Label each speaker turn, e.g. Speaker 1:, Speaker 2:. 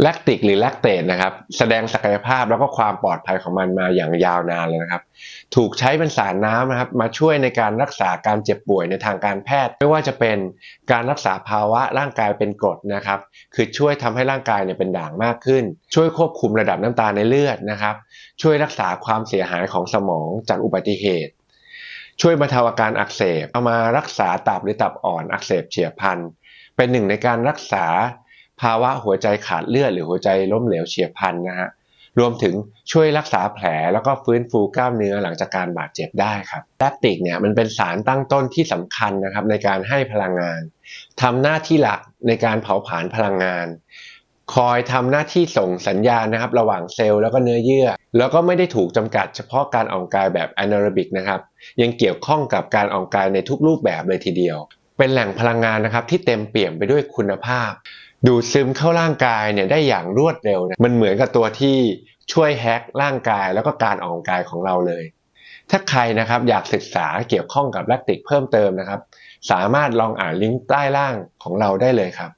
Speaker 1: แลคติกหรือแลคเตตนะครับแสดงศักยภาพแล้วก็ความปลอดภัยของมันมาอย่างยาวนานเลยนะครับ ถูกใช้เป็นสารน้ำนะครับมาช่วยในการรักษาการเจ็บป่วยในทางการแพทย์ ไม่ว่าจะเป็นการรักษาภาวะร่างกายเป็นกรดนะครับ คือช่วยทำให้ร่างกายเนี่ยเป็นด่างมากขึ้น ช่วยควบคุมระดับน้ำตาลในเลือดนะครับ ช่วยรักษาความเสียหายของสมองจากอุบัติเหตุ ช่วยบรรเทาอาการอักเสบเอามารักษาตับหรือตับอ่อนอักเสบเฉียบพลันเป็นหนึ่งในการรักษา ภาวะหัวใจขาดเลือดหรือหัวใจล้มเหลวเฉียบพลันนะฮะรวมถึงช่วยรักษาแผลแล้วก็ฟื้นฟูกล้ามเนื้อหลังจากการบาดเจ็บได้ครับแลคติกเนี่ยมันเป็นสารตั้งต้นที่สำคัญนะครับในการให้พลังงานทำหน้าที่หลักในการเผาผลาญพลังงาน คอยทำหน้าที่ส่งสัญญาณนะครับ ระหว่างเซลล์แล้วก็เนื้อเยื่อ แล้วก็ไม่ได้ถูกจำกัดเฉพาะการออกกายแบบแอนาโรบิกนะครับยังเกี่ยวข้องกับการออกกายในทุกรูปแบบเลยทีเดียว เป็นแหล่งพลังงานนะครับที่เต็มเปี่ยมไปด้วยคุณภาพ ดูดซึมเข้าร่างกายเนี่ยได้อย่างรวดเร็วนะมันเหมือนกับตัวที่ช่วยแฮกร่างกายแล้วก็การออกกำลังกายของเราเลย ถ้าใครนะครับอยากศึกษาเกี่ยวข้องกับแลคติกเพิ่มเติมนะครับ สามารถลองอ่านลิงก์ใต้ล่างของเราได้เลยครับ